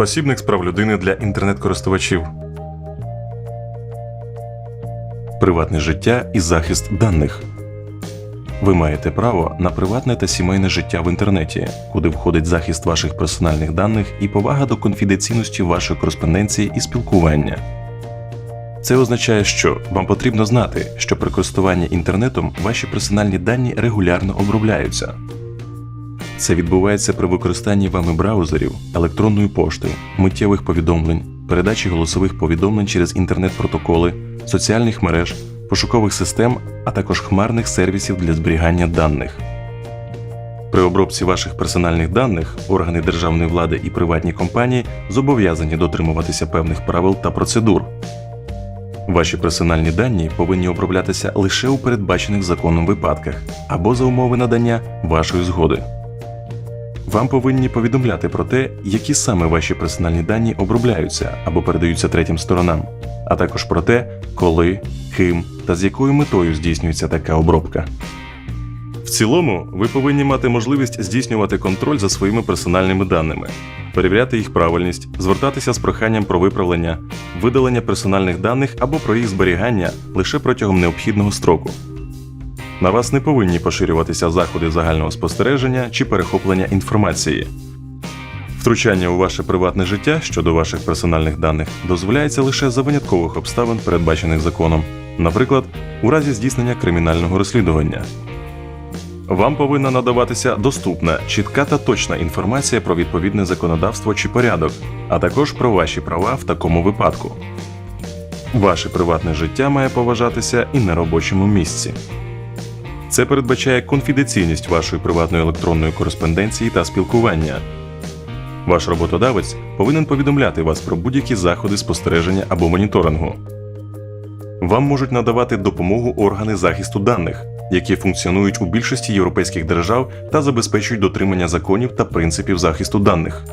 Посібник з прав людини для інтернет-користувачів. Приватне життя і захист даних. Ви маєте право на приватне та сімейне життя в інтернеті, куди входить захист ваших персональних даних і повага до конфіденційності вашої кореспонденції і спілкування. Це означає, що вам потрібно знати, що при користуванні інтернетом ваші персональні дані регулярно обробляються. Це відбувається при використанні вами браузерів, електронної пошти, миттєвих повідомлень, передачі голосових повідомлень через інтернет-протоколи, соціальних мереж, пошукових систем, а також хмарних сервісів для зберігання даних. При обробці ваших персональних даних органи державної влади і приватні компанії зобов'язані дотримуватися певних правил та процедур. Ваші персональні дані повинні оброблятися лише у передбачених законом випадках або за умови надання вашої згоди. Вам повинні повідомляти про те, які саме ваші персональні дані обробляються або передаються третім сторонам, а також про те, коли, ким та з якою метою здійснюється така обробка. В цілому, ви повинні мати можливість здійснювати контроль за своїми персональними даними, перевіряти їх правильність, звертатися з проханням про виправлення, видалення персональних даних або про їх зберігання лише протягом необхідного строку. На вас не повинні поширюватися заходи загального спостереження чи перехоплення інформації. Втручання у ваше приватне життя щодо ваших персональних даних дозволяється лише за виняткових обставин, передбачених законом, наприклад, у разі здійснення кримінального розслідування. Вам повинна надаватися доступна, чітка та точна інформація про відповідне законодавство чи порядок, а також про ваші права в такому випадку. Ваше приватне життя має поважатися і на робочому місці. Це передбачає конфіденційність вашої приватної електронної кореспонденції та спілкування. Ваш роботодавець повинен повідомляти вас про будь-які заходи спостереження або моніторингу. Вам можуть надавати допомогу органи захисту даних, які функціонують у більшості європейських держав та забезпечують дотримання законів та принципів захисту даних.